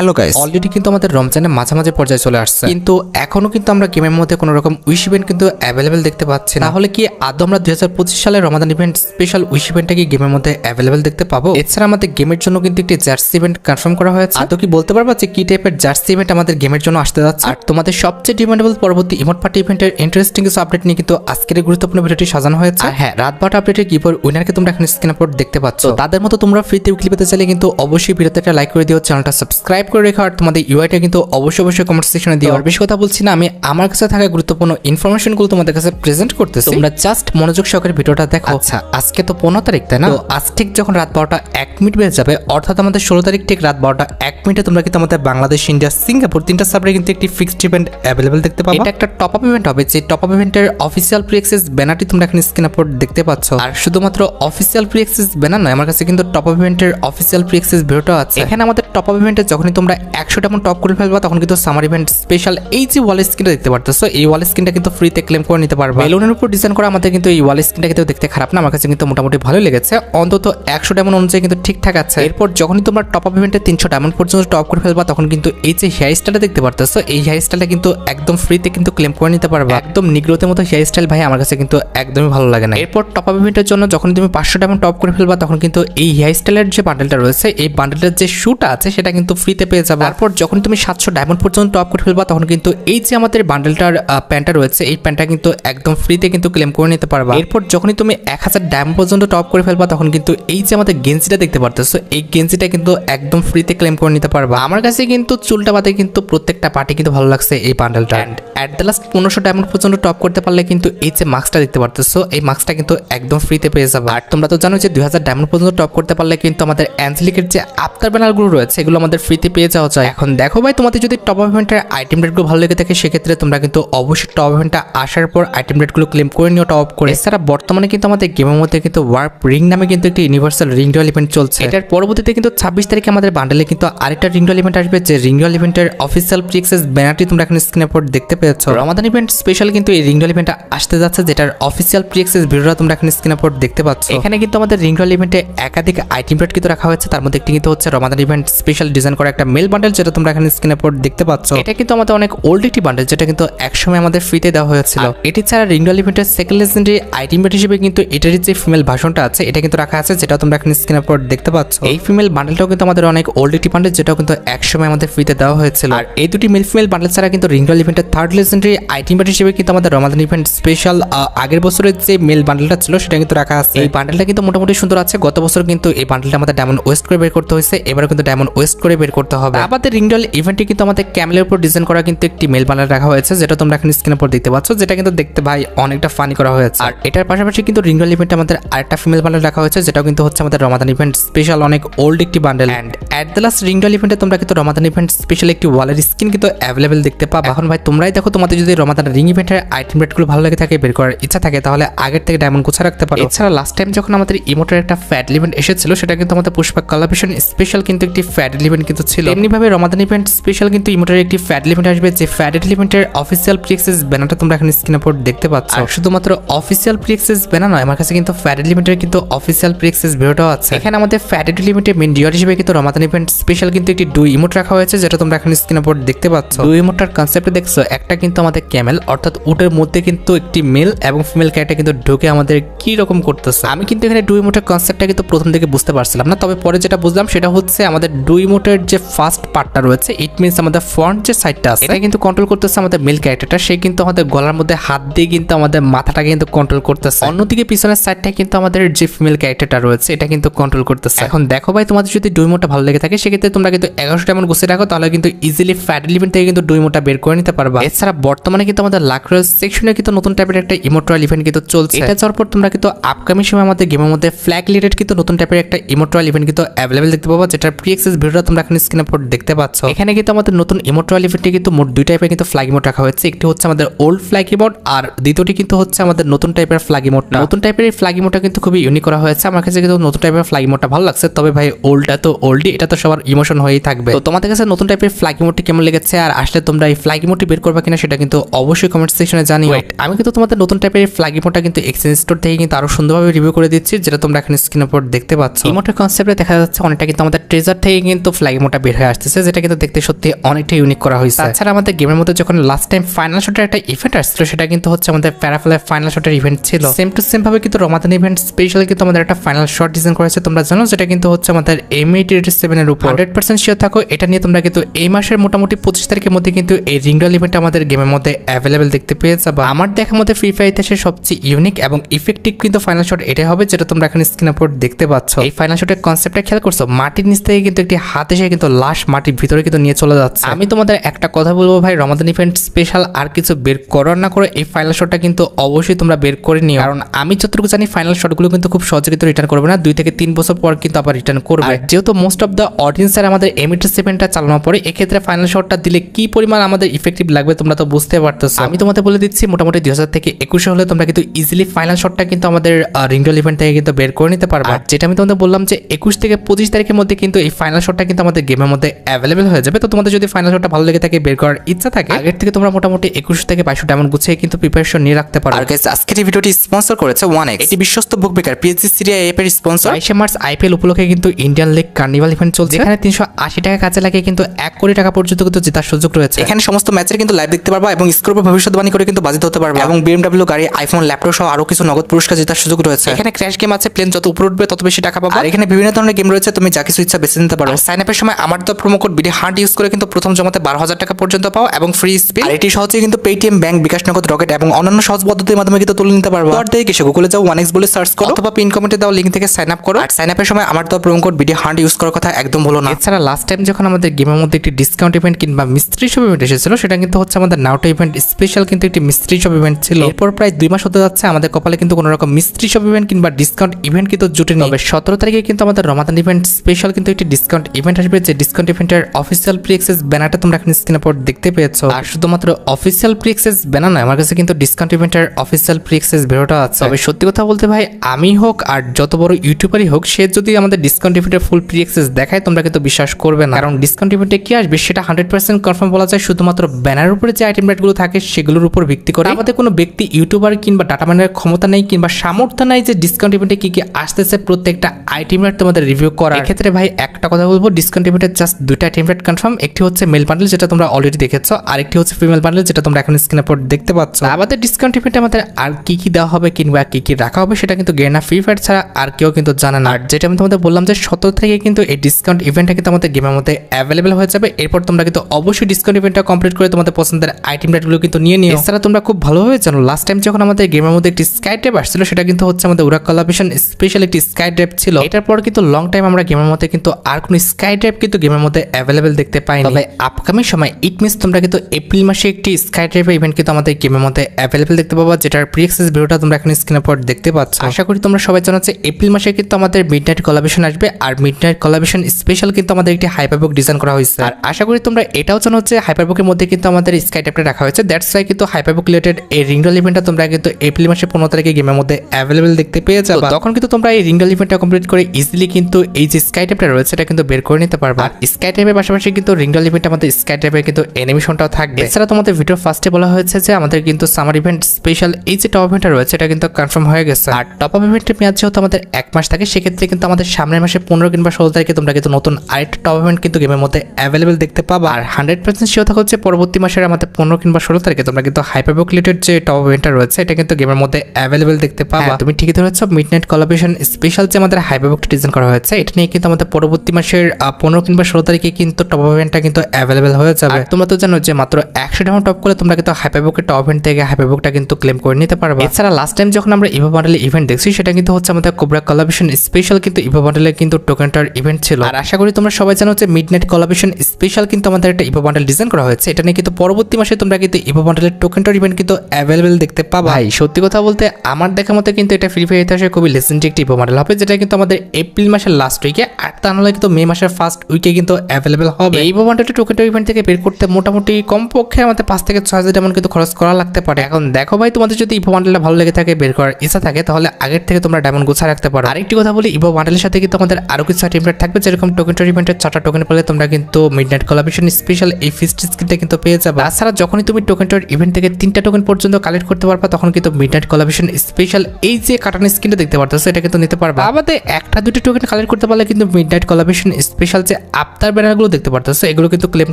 Hello guys already কিন্তু আমাদের রমজানের মাঝামাঝি পর্যায়ে চলে আসছে। কিন্তু এখনও কিন্তু আমরা গেমের মধ্যে কোনো রকম উইশ ইভেন্ট কিন্তু অ্যাভেলেবেল দেখতে পাচ্ছি না। তাহলে কি আদৌ আমরা দুই হাজার পঁচিশ সালের রমাদান ইভেন্ট স্পেশাল উইশ ইভেন্টটা কি গেমের মধ্যে অ্যাভেলেবেল দেখতে পাবো? এছাড়া আমাদের গেমের জন্য কিন্তু একটি জার্সি ইভেন্ট কনফার্ম করা হয়েছে। আদৌ কি বলতে পারবা যে কি টাইপের জার্সি ইভেন্ট আমাদের গেমের জন্য আসতে যাচ্ছে? আর তোমাদের সবচেয়ে ডিমান্ডেবল পরবর্তী ইমোট পার্টি ইভেন্টের ইন্টারেস্টিং কিছু আপডেট নিয়ে কিন্তু আজকের গুরুত্বপূর্ণ ভিডিওটি সাজানো হয়েছে। আর হ্যাঁ রাত বারোটা আপডেটের কিপর উইনারকে তোমরা এখন স্ক্রিন আপলোড দেখতে পাচ্ছ। তাদের মতো তোমরা ফ্রিতে উইকলি পেতে চাইলে কিন্তু অবশ্যই ভিডিওতে একটা লাইক করে দিও চ্যানেলটা সাবস্ক্রাইব করে রেখো আর তোমাদের ইউআইটা কিন্তু অবশ্যই অবশ্যই কমেন্ট সেকশনে দিও আর বেশি কথা বলছি না আমি আমার কাছে থাকা গুরুত্বপূর্ণ ইনফরমেশনগুলো তোমাদের কাছে প্রেজেন্ট করতেছি। তোমরা জাস্ট মনোযোগ সহকারে ভিডিওটা দেখো। আচ্ছা। আজকে তো পনেরো তারিখ তাই না? তো আজ ঠিক যখন রাত বারোটা এক মিনিট বেজে যাবে অর্থাৎ আমাদের ষোলো তারিখ ঠিক রাত বারোটা এক মিনিটে তোমরা কিন্তু আমাদের বাংলাদেশ ইন্ডিয়া সিঙ্গাপুর তিনটা সাবরে কিন্তু একটি ফিক্সড ইভেন্ট অ্যাভেলেবেল দেখতে পাবে। এটা একটা টপ আপ ইভেন্ট হবে যে টপ আপ ইভেন্টের অফিসিয়াল প্রি অ্যাক্সেস ব্যানারটি তোমরা এখন স্ক্রিন আপলোড দেখতে পাচ্ছ। আর শুধুমাত্র অফিসিয়াল প্রি অ্যাক্সেস ব্যানার নয় আমার কাছে কিন্তু টপ আপ ইভেন্টের অফিসিয়াল প্রি অ্যাক্সেস ভিডিওটা আছে। এখানে আমাদের টপ আপ ইভেন্টে যখনই তোমরা একশোটা এমন টপ করে ফেলবা, তখন কিন্তু সামার ইভেন্ট স্পেশাল এই যে ওয়াল স্ক্রিনটা দেখতে পারতেছো, এই ওয়াল স্ক্রিনটা কিন্তু ফ্রিতে ক্লেম করে নিতে পারবে। বেলুনের উপর ডিজাইন করা আমাদের কিন্তু এই ওয়াল স্ক্রিনটা কিন্তু দেখতে খারাপ না, আমার কাছে কিন্তু মোটামুটি ভালো লেগেছে। অন্তত একশো ডায়মন্ড অনুযায়ী কিন্তু ঠিকঠাক আছে। এরপর যখনই তোমরা টপ আপ ইভেন্টে তিনশো ডায়মন্ড পর্যন্ত টপ করে ফেলবা, তখন কিন্তু এই যে হেয়ার স্টাইলটা দেখতে পারতেছো, এই হেয়ার স্টাইলটা কিন্তু একদম ফ্রিতে কিন্তু ক্লেম করে নিতে পারবে। একদম নিগ্রোতের মতো হেয়ার স্টাইল ভাই, আমার কাছে কিন্তু একদমই ভালো লাগে না। এরপর টপ আপ ইভেন্টের জন্য যখন তুমি পাঁচশো ডায়মন্ড টপ করে ফেলবা, তখন কিন্তু এই হেয়ার স্টাইলের যে বান্ডেলটা রয়েছে, এই বান্ডেলের যে শুটা আছে, সেটা কিন্তু ফ্রিতে পেয়ে যাবে। তারপর যখন তুমি সাতশো ডায়মন্ড পর্যন্ত টপ করে ফেলবা তখন কিন্তু এই যে আমাদের বান্ডেলটার প্যান্টটা রয়েছে এই প্যান্টটা কিন্তু একদম ফ্রিতে কিন্তু ক্লেম করে নিতে পারবা। এরপর যখনই তুমি এক হাজার ডায়মন্ড পর্যন্ত টপ করে ফেলবা তখন কিন্তু এই যে আমাদের গেঞ্জিটা দেখতে পারতেছো এই গেঞ্জিটা কিন্তু একদম ফ্রিতে ক্লেম করে নিতে পারবা। আমার কাছে কিন্তু চুলটা বাদে কিন্তু প্রত্যেকটা পার্টি কিন্তু ভালো লাগছে এই বান্ডেলটা অ্যান্ড অ্যাট দ্য লাস্ট পনেরোশো ডায়মন্ড পর্যন্ত টপ করতে পারলে কিন্তু এই যে মাস্কটা দেখতে পারতেছো এই মাস্কটা কিন্তু একদম ফ্রিতে পেয়ে যাবে। আর তোমরা তো জানো যে দুই হাজার ডায়মন্ড পর্যন্ত টপ করতে পারলে কিন্তু আমাদের অ্যাঞ্জেলিকের যে আফতার ব্যানারগুলো রয়েছে এগুলো আমাদের ফ্রিতে পেয়ে যাওয়া যায় এখন দেখো ভাই, তোমাদের যদি টপ ইভেন্টের আইটেম রেটগুলো ভালো লেগে থাকে, সেক্ষেত্রে তোমরা কিন্তু অবশ্যই টপ ইভেন্টটা আসার পর আইটেম রেটগুলো ক্লেম করে নিও টপ করে। এছাড়া বর্তমানে কিন্তু আমাদের গেমের মধ্যে কিন্তু ওয়ার্প রিং নামে কিন্তু একটি ইউনিভার্সাল রিং ডল ইভেন্ট চলছে। এটার পরবর্তীতে কিন্তু ছাব্বিশ তারিখে আমাদের বান্ডেলে কিন্তু আরেকটা রিং ডল ইভেন্ট আসবে, যে রিং ডল ইভেন্টের অফিসিয়াল প্রিক্সেস ব্যানারটি তোমরা এখানে স্ক্রিনে পর দেখতে পেয়েছ। রমাদান ইভেন্ট স্পেশাল কিন্তু এই রিং ডল ইভেন্টটা আসতে যাচ্ছে, যেটার অফিসিয়াল প্রিক্সেস ভিডিওটা তোমরা এখানে স্ক্রিনে পর দেখতে পাচ্ছ। এখানে কিন্তু আমাদের রিং ডল ইভেন্টে একাধিক আইটেম রেট কিন্তু রাখা হয়েছে, তার মধ্যে একটি কিন্তু হচ্ছে রমাদান ইভেন্ট স্পেশাল ডিজাইন করা একটা মেল বান্ডেল যেটা তোমরা এখানে স্ক্রিনে পর দেখতে পাচ্ছ। এটা কিন্তু আমাদের অনেক ওল্ড একটি বান্ডেল যেটা কিন্তু একসময় আমাদের ফ্রিতে দেওয়া হয়েছিল। এটি ছাড়া রিংডল ইভেন্টের সেকেন্ড লেজেন্ডারি আইটেম রেট হিসেবে কিন্তু এটার যে ফিমেল ভাষণটা আছে এটা কিন্তু রাখা আছে যেটা তোমরা এখানে স্ক্রিনের পর দেখতে পাচ্ছ। এই ফিমেল বান্ডেলটাও কিন্তু আমাদের অনেক ওল্ড একটি বান্ডেল যেটাও কিন্তু একসময় আমাদের ফ্রিতে দেওয়া হয়েছিল। আর এই দুটি মেল ফিমেল বান্ডেল ছাড়া কিন্তু রিংডল ইভেন্টের থার্ড লেজেন্ডারি আইটেম রেট হিসেবে কিন্তু আমাদের রমাদান ইভেন্ট স্পেশাল আগের বছরের যে মেল বান্ডেলটা ছিল সেটা কিন্তু রাখা আছে। এই বান্ডেলটা কিন্তু মোটামুটি সুন্দর আছে। গত বছর কিন্তু এই বান্ডেলটা আমাদের ডায়মন্ড ওয়েস্ট করে বের করতে হয়েছে। এবার কিন্তু ডায়মন্ড ওয়েস্ট করে বের করতে হবে। আমাদের রিংডল ইভেন্টে কিন্তু আমাদের ক্যামেলের উপর ডিজাইন করা কিন্তু একটি মেল বান্ডেল রাখা হয়েছে যেটা তোমরা এখন স্ক্রিনের উপর দেখতে পাচ্ছ যেটা কিন্তু দেখতে ভাই অনেকটা ফানি করা হয়েছে। আর এটার পাশাপাশি কিন্তু রিংডল ইভেন্টে আমাদের আরেকটা ফিমেল বান্ডেল রাখা হয়েছে যেটাও কিন্তু হচ্ছে আমাদের রমাদান ইভেন্ট স্পেশাল অনেক ওল্ড একটি bundle and at the last ring doll ইভেন্টে তোমরা কিন্তু রমাদান ইভেন্ট স্পেশাল একটি ওয়ালের স্কিন কিন্তু অ্যাভেলেবেল দেখতে পাবে। এখন ভাই তোমরাই দেখো তোমাদের যদি রমাদান রিং ইভেন্টের আইটেম রেটগুলো ভালো লাগে থাকে বের করার ইচ্ছা থাকে তাহলে আগের থেকে ডায়মন্ড গুছা রাখতে পারো। এছাড়া লাস্ট টাইম যখন আমাদের ইমোটের একটা ফ্যাট ইভেন্ট এসেছিল সেটা কিন্তু আমাদের পুষ্পা কলাভিশন স্পেশাল কিন্তু একটি ফ্যাট ইভেন্ট কিন্তু ছিল। এমনিভাবে রমাদান ইভেন্ট স্পেশাল কিন্তু ইমোটের একটি ফ্যাট ইভেন্ট আসবে যে ফ্যাট ইভেন্টের অফিসিয়াল প্রিক্সেস ব্যানারটা তোমরা এখানে স্ক্রিনে পর দেখতে পাচ্ছ। শুধুমাত্র অফিসিয়াল প্রিক্সেস ব্যানার নয় আমার কাছে কিন্তু ফ্যাট লিমিটের কিন্তু অফিসিয়াল প্রিক্সেস ভিডিওটাও আছে। এখানে আমাদের ফ্যাট লিমিটের মেন ডিওর হিসেবে কিন্তু রমাদান ইভেন্ট স্পেশাল কিন্তু একটি দুই ইমোট রাখা হয়েছে যেটা তোমরা এখানে স্ক্রিনে পর দেখতে পাচ্ছ। দুই ইমোটার কনসেপ্টে দেখছ একটা কিন্তু আমাদের ক্যামেল অর্থাৎ উটের মধ্যে কিন্তু একটি মেল এবং ফিমেল ক্যারেক্টার কিন্তু ঢুকে আমাদের কি রকম করতেছে। আমি কিন্তু এখানে দুই ইমোটের কনসেপ্টটা কিন্তু প্রথম থেকে বুঝতে পারছিলাম না তবে পরে যেটা বুঝলাম সেটা হচ্ছে আমাদের দুই ইমোটের যে ফার্স্ট পার্টটা রয়েছে ইট মিনস আমাদের ফ্রন্ট যে সাইডটা আছে এটা কিন্তু কন্ট্রোল করতেছে আমাদের মেল ক্যারেক্টারটা সে কিন্তু আমাদের গলার মধ্যে হাত দিয়ে কিন্তু আমাদের মাথাটা কিন্তু কন্ট্রোল করতেছে। অন্যদিকে পিছনের সাইডটা কিন্তু আমাদের যে ফিমেল ক্যারেক্টারটা রয়েছে এটা কিন্তু কন্ট্রোল করতেছে। এখন দেখো ভাই তোমাদের যদি দুই মোটা ভালো লেগে থাকে সেক্ষেত্রে তোমরা কিন্তু এগারোশো এমন গুছিয়ে রাখো তাহলে কিন্তু ইজিলি ফ্যাট লিমিট থেকে কিন্তু দুই মোটা বের করে নিতে পারবা। এছাড়া বর্তমানে কিন্তু আমাদের লাক্রোয়াল সেকশনে কিন্তু নতুন টাইপের একটা ইমোট্রাল ইভেন্ট কিন্তু চলছে। এটা যাওয়ার পর তোমরা কিন্তু আপকামিং সময় আমাদের গেমের মধ্যে ফ্ল্যাগ লিডেড কিন্তু নতুন টাইপের একটা ইমোট্রাল ইভেন্ট কিন্তু অ্যাভেলেবেল দেখতে পাবো যেটা প্রি এক্সেস ভিডিওটা তোমরা এখন স্ক্রিনে পর দেখতে পাচ্ছ। এখানে কিন্তু আমাদের নতুন ইমোট্রাল ইভেন্টে কিন্তু মোট দুই টাইপের কিন্তু ফ্ল্যাগ ইমোট রাখা হয়েছে। একটি হচ্ছে আমাদের ওল্ড ফ্ল্যাগ ইমোট আর দ্বিতীয়টি কিন্তু হচ্ছে আমাদের নতুন টাইপের ফ্ল্যাগ ইমোটটা নতুন টাইপের এই ফ্ল্যাগ ইমোটটা কিন্তু খুবই ইউনিক করা হয়েছে। আমার কাছে কিন্তু নতুন টাইপের ফ্ল্যাগ ইমোটটা ভালো লাগছে। তবে ভাই ওল্ডটা তো ওল্ডই এটা তো সবার ইমোশন হয়েই থাকবে। তো তোমাদের কাছে নতুন টাইপের ফ্ল্যাগ ইমোটটি কেমন লেগেছে? আর আসলে তোমরা এই ফ্ল্যাগ ইমোটটি বের করবে কিনা সেটা কিন্তু অবশ্যই কমেন্ট সেকশনে জানিও। আমি কিন্তু তোমাদের নতুন টাইপের ফ্ল্যাগ ইমোটটা কিন্তু এক্সচেঞ্জ স্টোর থেকে কিন্তু আরও সুন্দরভাবে রিভিউ করে দিচ্ছি যেটা তোমরা এখানে স্ক্রিনের উপর দেখতে পাচ্ছ। ইমোটের কনসেপ্টে দেখা যাচ্ছে অনেকটা কিন্তু আমাদের ট্রেজার থেকে কিন্তু ফ্ল্যাগ ইমোটটা বের হয়ে আসতেছে যেটা কিন্তু দেখতে সত্যি অনেকটা ইউনিক করা হয়েছে। তাছাড়া আমাদের গেমের মধ্যে যখন লাস্ট টাইম ফাইনাল শটের একটা ইভেন্ট আসছিল সেটা কিন্তু হচ্ছে আমাদের প্যারাফেলের ফাইনাল শটের ইভেন্ট ছিল। সেম টু সেম ভাবে কিন্তু রমাদান ইভেন্ট স্পেশালি কিন্তু আমাদের একটা ফাইনাল শট ডিজাইন করেছে তোমরা জানো যেটা কিন্তু হচ্ছে আমাদের এম এইট এইট সেভেনের উপর। হান্ড্রেড পার্সেন্ট শিওর থাকো এটা নিয়ে তোমরা কিন্তু এই মাসের মোটামুটি পঁচিশ তারিখের মধ্যে কিন্তু এই রিংডল ইভেন্ট আমাদের গেমের মধ্যে অ্যাভেলেবেল দেখতে পেয়ে যাবে। আমার দেখার মধ্যে ফ্রি ফায়ার ইতিহাসের সবচেয়ে ইউনিক এবং ইফেক্টিভ কিন্তু ফাইনাল শট এটাই হবে যেটা তোমরা এখন স্ক্রিনের উপর দেখতে পাচ্ছ। এই ফাইনাল শটের কনসেপ্টটা খেয়াল করছ? মাটির নিচ থেকে কিন্তু একটি হাত এসে কিন্তু লাশ মাটির ভিতরে কিন্তু নিয়ে চলে যাচ্ছে। আমি তোমাদের একটা কথা বলব ভাই রমাদান ইভেন্ট স্পেশাল আর কিছু বের করার না করে এই ফাইনাল শটটা কিন্তু অবশ্যই তোমরা বের করে নিও। কারণ আমি যতটুকু জানি ফাইনাল শটগুলো কিন্তু খুব সহজে কিন্তু রিটার্ন করবে না দুই থেকে তিন বছর পর কিন্তু আবার রিটার্ন করবে। যেহেতু মোস্ট অফ দ্য অডিয়েন্সের আমাদের এমিটার সেভেনটা চালানোর পরে এক্ষেত্রে ফাইনাল শটটা দিলে কি পরিমাণ আমাদের ইফেক্টিভ লাগবে তোমরা তো বুঝতে পারতেছো। আমি তোমাদের বলে দিচ্ছি মোটামুটি দুই হাজার থেকে একুশে হলে তোমরা কিন্তু ইজিলি ফাইনাল শটটা কিন্তু আমাদের রিঙ্গল ইভেন্ট থেকে কিন্তু বের করে নিতে পারবে। যেটা আমি তোমাদের বললাম যে একুশ থেকে পঁচিশ তারিখের মধ্যে কিন্তু এই ফাইনাল শটটা কিন্তু আমাদের গেমের মধ্যে অ্যাভেলেবেল হয়ে যাবে। তো তোমাদের যদি ফাইনাল শটটা ভালো লেগে থাকে বের করার ইচ্ছা থাকে আগের থেকে তোমরা মোটামুটি একুশ থেকে বাইশশো ডায়মন্ড গুছিয়ে কিন্তু প্রিপারেশন নিয়ে রাখতে পারো। আর গাইস আজকের এই ভিডিওটি স্পন্সর করেছে ওয়ান এক্স এটি বিশ্বস্ত বুক বেকার পিএসজি সিরিয়া এপ এর স্পন্সর বাইশে মার্চ আইপিএল উপলক্ষে কিন্তু ইন্ডিয়ান লিগ কার্নিভাল ইভেন্ট চলছে। যেখানে তিনশো আশি টাকা কাজে লাগে কিন্তু এক কোটি টাকা পর্যন্ত কিন্তু জেতার সুযোগ রয়েছে। এখানে সমস্ত ম্যাচের কিন্তু লাইভ দেখতে পারবা এবং স্কোর ভবিষ্যৎবাণী করে কিন্তু বাজিত হতে পারবে। এবং বিএমডব্লিউ গাড়ি আইফোন ল্যাপটপ সহ আরও কিছু নগদ পুরস্কার জেতার সুযোগ রয়েছে। এখানে ক্র্যাশ গেম আছে প্লেন যত উপর উঠবে তত বেশি টাকা পাবা। আর এখানে বিভিন্ন ধরনের গেম রয়েছে তুমি যা কিছু ইচ্ছা বেছে নিতে পারো। সাইন আপের সময় আমার তো promo code BD heart use করে কিন্তু প্রথম জমাতে বারো হাজার টাকা পর্যন্ত পাও এবং ফ্রি স্পিন এটি সহজে কিন্তু পেটিএম ব্যাংক বিকাশ নগদ রকেট এবং অন্যান্য সহজ পদ্ধতির মাধ্যমে কিন্তু তুলে নিতে পারব। আর দেখে এসে গুগলে যাও ওয়ান এক্স বলে সার্চ করো। অথবা পিন কমেন্টে দাও লিঙ্ক থেকে সাইন আপ করো। আর সাইন আপের সময় আমার তো promo code BD heart use করার কথা একদম ভুলো না। এছাড়া লাস্ট টাইম যখন আমাদের গেমের মধ্যে একটি ডিসকাউন্ট ইভেন্ট কিংবা মিস্ত্রি শপ ইভেন্ট এসেছিল সেটা কিন্তু হচ্ছে আমাদের নাউটো ইভেন্ট স্পেশাল কিন্তু একটি মিস্ত্রি শপ ইভেন্ট ছিল। এরপর প্রায় দুই মাস হতে যাচ্ছে আমাদের কপালে কিন্তু কোনো রকম মিস্ত্রি শপ ইভেন্ট কিংবা ডিসকাউন্ট ইভেন্ট কিন্তু জুটে নেবে সতেরো তারিখে কিন্তু আমাদের রমাদান ইভেন্ট স্পেশাল কিন্তু একটি ডিসকাউন্ট ইভেন্ট আসবে যে ডিসকাউন্ট ইভেন্টের অফিসিয়াল প্রি এক্সেস ব্যানারটা তোমরা এখন স্ক্রিনে পর দেখতে পেয়েছ। আর শুধুমাত্র অফিসিয়াল প্রি এক্সেস ব্যানার নয় আমার কাছে কিন্তু ডিসকাউন্ট ইভেন্টের অফিসিয়াল প্রি এক্সেস বেরোটা আছে। তবে সত্যি কথা বলতে ভাই আমি হোক আর যত বড় ইউটিউবারই হোক সে যদি আমাদের ডিসকাউন্ট ইভেন্টের ফুল প্রি এক্সেস দেখায় তোমরা কিন্তু বিশ্বাস করবে না। কারণ ডিসকাউন্ট ইভেন্টে কি আসবে? সেটা হান্ড্রেড পার্সেন্ট কনফার্ম বলা যায়। শুধুমাত্র ব্যানারের উপরে যে আইটেম রেটগুলো থাকে সেগুলোর উপর ভিত্তি করে আমাদের কোনো ব্যক্তি ইউটিউবার কিংবা ডাটা মাইনের ক্ষমতা নেই কিংবা সামর্থ্য নাই যে ডিসকাউন্ট ইভেন্টে কি কি আসতেছে প্রত্যেকটা আইটেম রেট তোমাদের রিভিউ করার। ক্ষেত্রে ভাই একটা কথা বলব ডিসকাউন্ট ইভেন্টের জাস্ট দুইটা রেট কনফার্ম একটি হচ্ছে মেল বান্ডেল যেটা তোমরা অলরেডি দেখেছ আরেকটি হচ্ছে ফিমেল বান্ডেল যেটা তোমরা এখন স্ক্রিনের পর দেখতে পাচ্ছ। আমাদের ডিসকাউন্ট ইভেন্টে আমাদের আর কি কি দেওয়া হবে, কিংবা কি কি রাখা হবে, সেটা কিন্তু গেনা ফ্রি ফায়ার ছাড়া আর কেউ কিন্তু জানে না। আর যেটা আমি তোমাদের বললাম যে সতেরো থেকে কিন্তু এই ডিসকাউন্ট ইভেন্টটা কিন্তু আমাদের গেমের মধ্যে অ্যাভেলেবেল হয়ে যাবে। এরপর তোমরা কিন্তু অবশ্যই ডিসকাউন্ট ইভেন্টটা কমপ্লিট করে তোমাদের পছন্দের আইটেম রেটগুলো কিন্তু নিয়ে নিও। এছাড়া তোমরা খুব ভালোভাবে জানো লাস্ট টাইম যখন আমাদের গেমের মধ্যে একটি স্কাই ড্রাইভ আসছিল, সেটা কিন্তু হচ্ছে আমাদের উরা কলাবিশন স্পেশাল একটি স্কাই ড্রাইভ ছিল। এটার পর কিন্তু লং টাইম আমরা গেমের মধ্যে কিন্তু আর কোনো স্কাই ড্রাইভ কিন্তু গেমের মধ্যে অ্যাভেলেবেল দেখতে পাই তবে আপকামিং সময় ইট মিস তোমরা কিন্তু এপ্রিল মাসে একটি স্কাই ড্রাইভ ইভেন্ট কিন্তু আমাদের গেমের মধ্যে অ্যাভেলেবেল দেখতে পাবো যেটার প্রি এক্সেস ভিডিওটা তোমরা এখন স্ক্রিনের পর দেখতে পাচ্ছ। আশা করি তোমরা সবাই জানো যে এপ্রিল মাসে কিন্তু আমাদের মিড নাইট কলাবেশন আসবে আর মিড নাইট কলাবেশন স্পেশাল কিন্তু আমাদের একটি হাইপারবুক ডিজাইন করা হয়েছে। আর আশা করি তোমরা এটাও জানো যে হাইপারবুকের মধ্যে কিন্তু আমাদের স্কাই ট্যাপটা রাখা হয়েছে। দ্যাটস ওয়াই কিন্তু হাইপারবুক রিলেটেড এই রিঙ্গল ইভেন্টটা তোমরা কিন্তু এপ্রিল মাসে পনেরো তারিখে গেমের মধ্যে অ্যাভেলেবেল দেখতে পেয়ে যাবে। তখন কিন্তু তোমরা এই রিঙ্গল ইভেন্টটা কমপ্লিট করে ইজিলি কিন্তু এই যে স্কাই ট্যাপটা রয়েছে এটা কিন্তু বের করে নিতে পারবে। স্কাই ট্যাপের পাশাপাশি কিন্তু রিঙ্গল ইভেন্ট আমাদের স্কাই ট্যাপের কিন্তু অ্যানিমেশনটাও থাকবে। এছাড়া তোমাদের ভিডিও ফার্স্টে বলা হয়েছে যে আমাদের কিন্তু সামার ইভেন্ট স্পেশাল এই যে টপ ইভেন্টটা রয়েছে এটা কিন্তু কনফার্ম হয়ে গেছে। আর টপ আপ ইভেন্টের মেয়াদ যেহেতু আমাদের এক মাস থাকে সেক্ষেত্রে কিন্তু আমাদের সামনের মাসে পনেরো কিংবা ষোলো তারিখে তোমরা কিন্তু নতুন আরেকটা টপ ইভেন্ট কিন্তু গেমের মধ্যে অ্যাভেলেবেল দেখতে পাবা। আর হান্ড্রেড পার্সেন্ট শিওর থাকা হচ্ছে পরবর্তী মাসের আমাদের পনেরো কিংবা ষোলো তারিখে তোমরা কিন্তু হাইপারবুক রিলেটেড যে টপ ইভেন্টটা রয়েছে এটা কিন্তু গেমের মধ্যে অ্যাভেলেবেল দেখতে পাবা। তুমি ঠিকই ধরেছ মিড নাইট কলাবেশন স্পেশাল যে আমাদের হাইপারবুকটা ডিজাইন করা হয়েছে এটা নিয়ে কিন্তু আমাদের পরবর্তী মাসের পনেরো কিংবা ষোলো তারিখে কিন্তু টপ ইভেন্টটা কিন্তু অ্যাভেলেবেল হয়ে যাবে। তোমরা তো জানো যে মাত্র একশো টাকা টপ করলে তোমরা কিন্তু হাইপারবুকের টপ ইভেন্ট থেকে হাইপারবুকটা কিন্তু ক্লেম করে নিতে পারবে। এছাড়া লাস্ট টাইম যখন আমরা ইভো মডেলে ইভেন্ট দেখছি সেটা কিন্তু হচ্ছে আমাদের কোবরা কলাবেশন স্পেশাল কিন্তু ইভো মডেলের কিন্তু টোকেনটার ইভেন্ট ছিল। আর আশা করি তোমরা সবাই জানো যে মিড নাইট কলাবেশন স্পেশাল কিন্তু আমাদের একটা ইভো মডেল ডিজাইন করা হয়েছে। এটা নিয়ে কিন্তু পরবর্তী মাসে তোমরা কিন্তু ইভো মডেলের টোকেনটার ইভেন্ট কিন্তু অ্যাভেলেবেল দেখতে পাবা। ভাই সত্যি কথা বলতে আমার দেখা মতে কিন্তু এটা ফ্রি ফায়ার ইতিহাসে খুবই লেজেন্ডারি একটি ইভো মডেল হবে যেটা কিন্তু আমাদের এপ্রিল মাসের লাস্ট উইকে আর তা নাহলে কিন্তু মে মাসের ফার্স্ট উইকে কিন্তু অ্যাভেলেবেল হবে। এই ইভো মডেলটা টোকেনটার ইভেন্ট থেকে বের করতে মোটামুটি কমপক্ষে আমাদের পাঁচ থেকে ছয় হাজার এমন কিন্তু খরচ করা লাগতে পারে। এখন দেখো ভাই, তোমাদের যদি ইভো মডেলটা ভালো লেগে থাকে, বের করার ইচ্ছা থাকে, তাহলে আগের থেকে তোমরা ডায়মন্ড গুছা রাখতে পারো। আরেকটি কথা বলি ইভো মডেলের সাথে কিন্তু আমাদের আরও কিছু সার্টিফিকেট থাকবে। যেরকম টোকেন ইভেন্টের চারটা টোকেন পেলে তোমরা কিন্তু মিড নাইট কলাবেশন স্পেশাল এই ফিস্ট স্কিনটা কিন্তু পেয়ে যাবে। তাছাড়া যখনই তুমি টোকেন ইভেন্ট থেকে তিনটা টোকেন পর্যন্ত কালেক্ট করতে পারবা, তখন কিন্তু মিড নাইট কলাবেশন স্পেশাল এই যে কাটান স্কিনটা দেখতে পারতেছো, এটা কিন্তু নিতে পারবা। আমাদের একটা দুটো টোকেন কালেক্ট করতে পারলে কিন্তু মিড নাইট কলাবেশন স্পেশাল যে আফতার ব্যানারগুলো দেখতে পারতেছো এগুলো কিন্তু ক্লেম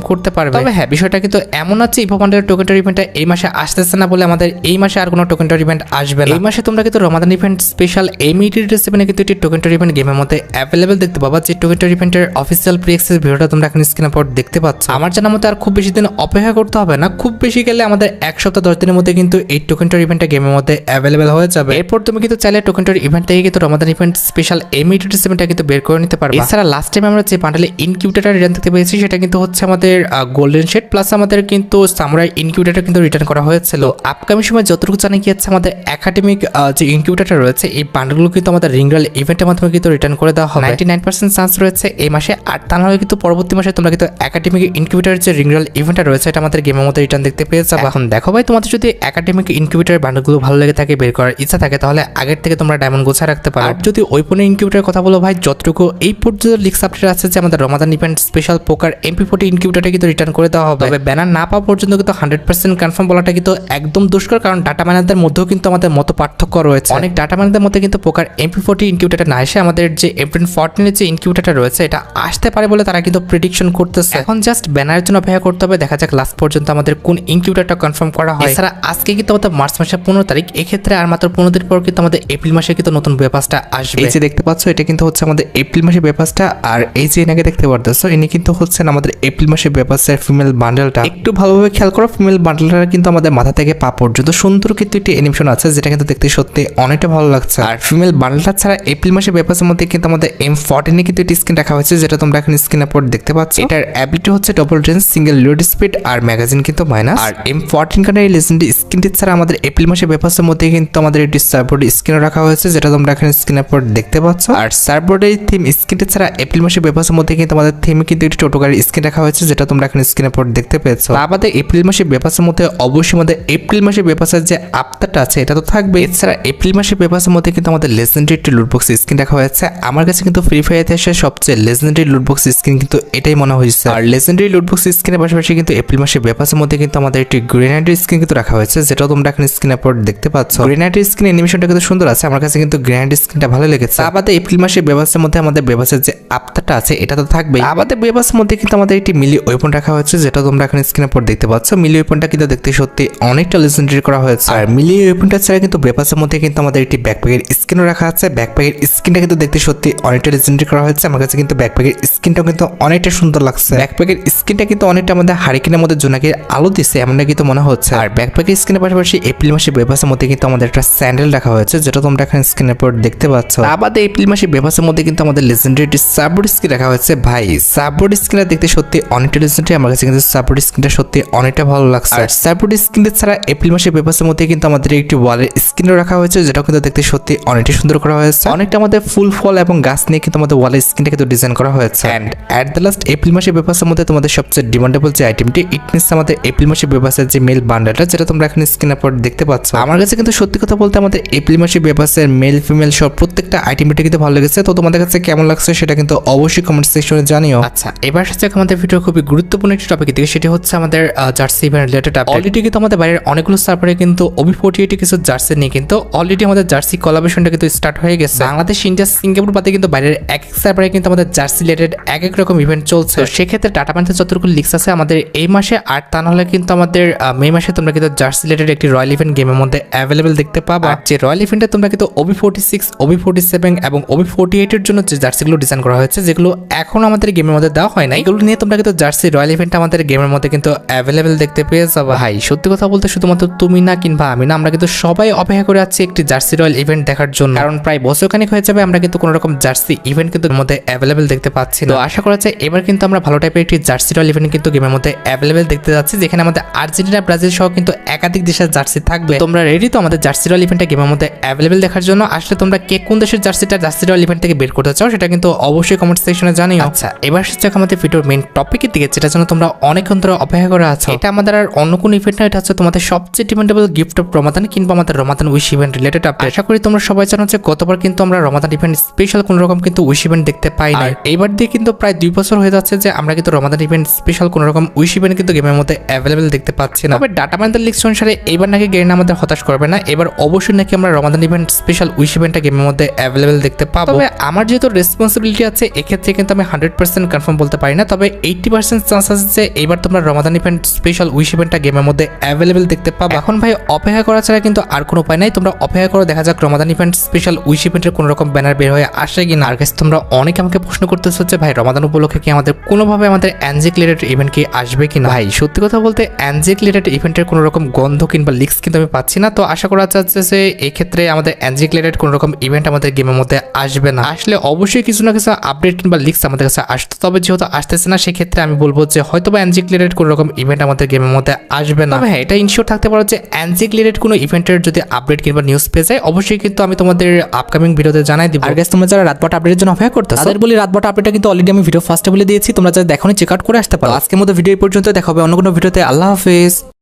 করতে পারবে। তবে হ্যাঁ বিষয়টা কিন্তু এমন আছে ইভো বান্ডেলের টোকেন্টার ইভেন্টটা এই মাসে আসতেছে না বলে আমাদের এই মাসে আর কোনো টোকেন্টার ইভেন্ট আসবে না। এই মাসে তোমরা কিন্তু রমাদান ইভেন্ট স্পেশাল এমিটেড সেভেনে কিন্তু একটি টোকেন্টার ইভেন্ট গেমের মধ্যে অ্যাভেলেবেল দেখতে পাবা যে টোকেন্টার ইভেন্টের অফিসিয়াল প্রি অ্যাক্সেস ভিডিওটা তোমরা এখন স্ক্রিনে পর দেখতে পাচ্ছ। আমার জানার মতে আর খুব বেশি দিন অপেক্ষা করতে হবে না খুব বেশি গেলে আমাদের এক সপ্তাহ দশ দিনের মধ্যে কিন্তু এই টোকেন্টার ইভেন্টটা গেমের মধ্যে অ্যাভেলেবেল হয়ে যাবে। এরপর তুমি কিন্তু চাইলে টোকেন্টার ইভেন্ট থেকে কিন্তু রমাদান ইভেন্ট স্পেশাল এমিটেড সেভেনটা কিন্তু বের করে নিতে পারবে। এছাড়া লাস্ট টাইম আমরা যে বান্ডালে ইনকিউবেটার রিটার্ন দেখতে পেয়েছি সেটা কিন্তু হচ্ছে আমাদের গোল্ডেন শেড প্লাস আমাদের কিন্তু সামরাই ইনকিউবেটার কিন্তু রিটার্ন করা হয়েছিল আপকামিং সময় যতটুকু জানা গিয়েছে আমাদের একাডেমিক যে ইনকিউবেটার রয়েছে এই বান্ডলগুলো কিন্তু আমাদের রিঙ্গাল ইভেন্টের মাধ্যমে কিন্তু রিটার্ন করে দেওয়া হবে। নাইনটি নাইন পার্সেন্ট চান্স রয়েছে এই মাসে আর তা নাহলে কিন্তু পরবর্তী মাসে তোমরা কিন্তু একাডেমিক ইনকিউবেটারের যে রিংরাল ইভেন্টটা রয়েছে এটা আমাদের গেমের মধ্যে রিটার্ন দেখতে পেয়ে যাবে। এখন দেখো ভাই তোমাদের যদি একাডেমিক ইনকিউবেটারের বান্ডলগুলো ভালো লেগে থাকে বের করার ইচ্ছা থাকে তাহলে আগের থেকে তোমরা ডায়মন্ড গোছা রাখতে পারো। আর যদি ওই পণ্যের ইনকিউবেটারের কথা বলো ভাই যতটুকু এই পর্যন্ত লিক্স আপডেট আছে যে আমাদের Ramadan event special poker MP forty ইনকিউবেটারটা কিন্তু রিটার্ন করে দেওয়া হবে। তবে ব্যানার না পাওয়া পর্যন্ত কিন্তু হান্ড্রেড পার্সেন্ট কনফার্ম বলাটা কিন্তু একদম দুষ্কর কারণ ডাটা ম্যানারদের মধ্যেও কিন্তু আমাদের মতো পার্থক্য রয়েছে। অনেক ডাটা ম্যানারদের মধ্যে কিন্তু পোকার এমপি ফোর্টি ইনকিউবেটার না এসে আমাদের যে এপ্রিল ফোরটিনের যে ইনকিউবেটারটা রয়েছে এটা আসতে পারে বলে তারা কিন্তু প্রেডিকশন করতেছে। এখন জাস্ট ব্যানারের জন্য অপেক্ষা করতে হবে দেখা যাক লাস্ট পর্যন্ত আমাদের কোন ইনকিউবেটারটা কনফার্ম করা হয়। এছাড়া আজকে কিন্তু আমাদের মার্চ মাসের পনেরো তারিখ এক্ষেত্রে আর মাত্র পনেরো দিন পর কিন্তু আমাদের এপ্রিল মাসে কিন্তু নতুন ব্যাপাসটা আসবে। এই যে দেখতে পাচ্ছ এটা কিন্তু হচ্ছে আমাদের এপ্রিল মাসের ব্যাপাসটা আর এই যে এনাকে দেখতে পারতেছো, ইনি কিন্তু হচ্ছেন আমাদের এপ্রিল মাসের ব্যাপাসের ফিমেল বান্ডেলটা একটু ভালোভাবে খেয়াল করো ফিমেল বান্ডেলটা কিন্তু আমাদের মাথা থেকে পা পর্যন্ত সুন্দর কিন্তু একটি অ্যানিমেশন আছে, যেটা কিন্তু দেখতে সত্যি অনেকটা ভালো লাগছে। আর ফিমেল বান্ডেলটা ছাড়া এপ্রিল মাসের ব্যাপাসের মধ্যে কিন্তু আমাদের এম ফোরটিনে কিন্তু একটি স্ক্রিন রাখা হয়েছে, যেটা তোমরা এখন স্ক্রিনে পর দেখতে পাচ্ছ। এটার অ্যাবিলিটি হচ্ছে double range single load speed আর ম্যাগাজিন কিন্তু মাইনাস আর এম ফর্টিন কানের এই লেজেন্ডি স্ক্রিনটি ছাড়া আমাদের এপ্রিল মাসের ব্যাপাসের মধ্যে কিন্তু আমাদের একটি সার্বোর্ড স্ক্রিন রাখা হয়েছে, যেটা তোমরা এখন স্ক্রিনের পর দেখতে পাচ্ছ। আর সার্বোর্ডের থিম স্ক্রিনটি ছাড়া এপ্রিল মাসের ব্যাপাসের মধ্যে কিন্তু আমাদের থিমে কিন্তু একটি টোটো গাড়ির স্ক্রিন রাখা হয়েছে, যেটা তোমরা এখন স্ক্রিনের পর দেখতে পেয়েছ। তা বাদে এপ্রিল মাসের ব্যাপাসের মধ্যে অবশ্যই আমাদের এপ্রিল মাসের ব্যাপাসের যে আপ্তারটা আছে, এটা তো থাকবে এছাড়া এপ্রিল মাসের ব্যাপাসের মধ্যে কিন্তু আমাদের লেজেন্ডারি একটি লুটবক্স স্ক্রিন রাখা হয়েছে। আমার কাছে কিন্তু ফ্রি ফায়ার ইতিহাসের সবচেয়ে লেজেন্ডারি লুটবক্স স্ক্রিন কিন্তু এটাই মনে হয়েছে। আর লেজেন্ডারি লুটবক্স স্ক্রিনের পাশাপাশি কিন্তু এপ্রিল মাসের ব্যাপাসের মধ্যে কিন্তু আমাদের একটি গ্রেনাইডের স্ক্রিন কিন্তু রাখা হয়েছে যেটা তোমরা এখন স্ক্রিনের পর দেখতে পাচ্ছ। গ্রেনাইডের স্ক্রিন অ্যানিমেশনটা কিন্তু সুন্দর আছে, আমার কাছে কিন্তু গ্রেনাইডের স্ক্রিনটা ভালো লেগেছে। আবাদে এপ্রিল মাসের ব্যবস্থার মধ্যে আমাদের ব্যবস্থার যে আপ্তারটা আছে, এটা তো থাকবে আবাদে ব্যবস্থার মধ্যে কিন্তু আমাদের একটি মিলি ওয়েপন রাখা হয়েছে যেটা তোমরা এখন স্ক্রিনের পর দেখতে পাচ্ছ। মিলি ওয়েপনটা কিন্তু দেখতে সত্যি অনেকটা লেজেন্ডারি করা হয়েছে। আর মিলি ওয়েপনটা ছাড়া কিন্তু ব্যাপাসের মধ্যে কিন্তু আমাদের একটি ব্যাকপ্যাকের স্ক্রিনও রাখা আছে। ব্যাকপ্যাকের স্ক্রিনটা কিন্তু দেখতে সত্যি অনেকটা লেজেন্ডারি করা হয়েছে। আমার কাছে কিন্তু ব্যাকপ্যাকের স্ক্রিনটাও কিন্তু অনেকটা সুন্দর লাগছে। ব্যাকপ্যাকের স্ক্রিনটা কিন্তু অনেকটা আমাদের হারিকেনের মধ্যে জোনাকে আলো দিচ্ছে এমনটা কিন্তু মনে হচ্ছে। আর ব্যাকপ্যাকের স্ক্রিনের পাশাপাশি এপ্রিল মাসে বেবাসের মধ্যে কিন্তু আমাদের একটা স্যান্ডেল রাখা হয়েছে যেটা তোমরা এখানে স্ক্রিনের পর দেখতে পাচ্ছ। আবাদে এপ্রিল মাসে বেবাসের মধ্যে কিন্তু আমাদের লেজেন্ডারি একটি সাববোর্ড স্ক্রিন রাখা হয়েছে। ভাই সাববোর্ড স্ক্রিনটা দেখতে সত্যি অনেকটা লেজেন্ডারি আমার কাছে কিন্তু সাববোর্ড স্ক্রিনটা সত্যি অনেকটা ভালো লাগছে। আর সাববোর্ড স্ক্রিনের ছাড়া এপ্রিল মাসে বেবাসের মধ্যে কিন্তু আমাদের একটি ওয়ালের স্ক্রিনও রাখা হয়েছে যেটা কিন্তু দেখতে সত্যি অনেকটা সুন্দর করা হয়েছে। অনেকটা আমাদের ফুল ফল এবং গাছ নিয়ে কিন্তু আমাদের ওয়ালের স্ক্রিনটা কিন্তু ডিজাইন করা হয়েছে। And at the last April মাসে বেবাসের মধ্যে তোমাদের সবচেয়ে ডিমান্ডেবল যে আইটেমটি ইট মিনস আমাদের এপ্রিল মাসে বেবাসের যে মেল বান্ডালটা যেটা তোমরা এখন স্ক্রিনের পর দেখতে পাচ্ছ। আমার কাছে কিন্তু সত্যি কথা বলতে আমাদের এপ্রিল মাসে বেবাসের মেল ফিমেল সব প্রত্যেকটা আইটেমটা কিন্তু ভালো লেগেছে। তো তোমাদের কাছে কেমন লাগছে সেটা কিন্তু অবশ্যই কমেন্ট সেকশনে জানিও। আচ্ছা এবার হচ্ছে আমাদের ভিডিও খুবই গুরুত্বপূর্ণ একটি টপিক দিকে সেটি হচ্ছে আমাদের জার্সি ইভেন্ট রিলেটেড অলরেডি কিন্তু আমাদের বাইরের অনেকগুলো সার্ভারে কিন্তু ওবি ফোর্টি এইটি কিছু জার্সি নিয়ে কিন্তু অলরেডি আমাদের জার্সি কলাবেশনটা কিন্তু স্টার্ট হয়ে গেছে। বাংলাদেশ ইন্ডিয়া সিঙ্গাপুর বাদে কিন্তু বাইরের এক এক সার্ভারে কিন্তু আমাদের জার্সি রিলেটেড এক এক রকম ইভেন্ট চলছে। সেক্ষেত্রে টাটা পান্থে যতটুকু লিক্স আছে আমাদের এই মাসে আর তা নাহলে কিন্তু আমাদের মে মাসে তোমরা কিন্তু জার্সি রিলেটেড একটি রয়্যাল ইভেন্ট গেমের মধ্যে অ্যাভেলেবেল দেখতে পাবা। আর যে রয়্যাল ইভেন্টে তোমরা কিন্তু OB forty six OB forty seven এবং ওবি ফোর্টি এইটের জন্য যে জার্সিগুলো ডিজাইন করা হয়েছে যেগুলো এখন আমাদের গেমের মধ্যে দেওয়া হয় না এগুলো নিয়ে তোমরা কিন্তু জার্সি রয়্যাল ইভেন্ট আমাদের গেমের মধ্যে কিন্তু অ্যাভেলেবেল দেখতে পেয়ে যাবে। ভাই সত্যি কথা বলতে শুধুমাত্র তুমি না কিংবা আমি না আমরা কিন্তু সবাই অপেক্ষা করে আছি একটি জার্সি রয়্যাল ইভেন্ট দেখার জন্য। কারণ প্রায় বছরখানিক হয়ে যাবে আমরা কিন্তু কোনো রকম জার্সি ইভেন্ট কিন্তু মধ্যে অ্যাভেলেবেল দেখতে পাচ্ছি তো আশা করা যায় এবার কিন্তু আমরা ভালো টাইপের একটি জার্সি রয়্যাল ইভেন্ট কিন্তু গেমের মধ্যে অ্যাভেলেবেল দেখতে যাচ্ছি যেখানে আমাদের আর্জেন্টিনা ব্রাজিল সহ কিন্তু একাধিক দেশের জার্সি থাকবে। তোমরা রেডি তো আমাদের জার্সি রয়্যাল ইভেন্টটা গেমের মধ্যে অ্যাভেলেবেল দেখার জন্য? আসলে তোমরা কে কোন দেশের জার্সিটা জার্সি রয়্যাল ইভেন্ট থেকে বের করতে চাও সেটা কিন্তু অবশ্যই কমেন্ট সেকশনে জানিও। আচ্ছা এবার হচ্ছে আমাদের ভিডিওর মেন টপিকের দিকে যেটা জন্য তোমরা অনেকক্ষণ ধরে অপেক্ষা করে আছো। এটা আমাদের আর অন্য কোনো ইভেন্ট না এটা হচ্ছে তোমাদের সবচেয়ে ডিমান্ডেবল গিফট অফ রমাদান কিংবা আমাদের Ramadan wish event related update আশা করি তোমরা সবাই জানো যে গতবার কিন্তু আমরা রমাদান ইভেন্ট স্পেশাল কোনো রকম কিন্তু উইশ ইভেন্ট দেখতে পাই না এইবার দিয়ে কিন্তু প্রায় দুই বছর হয়ে যাচ্ছে যে আমরা কিন্তু রমাদান ইভেন্ট স্পেশাল কোনো রকম উইশ ইভেন্ট কিন্তু গেমের মধ্যে অ্যাভেলেবেল দেখতে পাচ্ছি না। তবে ডাটা মাইন্ডার লিক্স অনুসারে এবার নাকি গেম আমাদের হতাশ করবে না এবার অবশ্যই নাকি আমরা রমাদান ইভেন্ট স্পেশাল উইশ ইভেন্টটা গেমের মধ্যে অ্যাভেলেবেল দেখতে পাবো। তবে আমার যেহেতু রেসপন্সিবিলিটি আছে এক্ষেত্রে কিন্তু আমি হান্ড্রেড হান্ড্রেড পার্সেন্ট কনফার্ম বলতে পারি না তবে এইটটি পার্সেন্ট চান্স আছে যে এইবার তোমরা রমাদান ইভেন্ট স্পেশাল উইশ ইভেন্টটা গেমের মধ্যে অ্যাভেলেবেল দেখতে পাবে। এখন ভাই অপেক্ষা করা ছাড়া কিন্তু আর কোনো উপায় নাই। তোমরা অপেক্ষা করো দেখা যাক রমাদান ইভেন্ট স্পেশাল উইশ ইভেন্টের কোনো রকম ব্যানার বের হয়ে আসে কিনা। আর guys, তোমরা অনেকে আমাকে প্রশ্ন করতেছো যে ভাই রমাদান উপলক্ষে কি আমাদের কোনোভাবে আমাদের অ্যানজিক রিলেটেড ইভেন্ট কি আসবে কিনা? ভাই সত্যি কথা বলতে অ্যানজিক রিলেটেড ইভেন্টের কোনো রকম গন্ধ কিংবা লিক্স কিন্তু আমি পাচ্ছি না। তো আশা করা যাচ্ছে যে এই ক্ষেত্রে আমাদের অ্যানজিক রিলেটেড কোনো রকম ইভেন্ট আমাদের গেমের মধ্যে আসবে না। আসলে অবশ্যই কিছু না কিছু আপডেট কিংবা লিক্স আমাদের কাছে আসতো তবে যেহেতু আসতেছে না সেক্ষেত্রে আমি বলব যে হয়তো বা অ্যানজিক রিলেটেড কোনো রকম ইভেন্ট আমাদের গেমের মধ্যে আসবে না। হ্যাঁ এটা ইনশিওর থাকতে পারো যে অ্যানজিক রিলেটেড কোনো ইভেন্টের যদি আপডেট কিংবা নিউজ পেয়ে যায় অবশ্যই কিন্তু আমি তোমাদের আপকামিং ভিডিওতে জানাই দিব। আর গ্যাস তোমরা যারা রাতবাট আপডেটের জন্য অপেক্ষা করতে তাদের বলি রাতবাট আপডেটটা কিন্তু অলরেডি আমি ভিডিও ফার্স্টে বলে দিয়েছি তোমরা যারা দেখো চেক আউট করে আসতে পারো। আজকের মতো ভিডিও পর্যন্ত দেখা হবে অন্য কোনো ভিডিওতে আল্লাহ হাফেজ।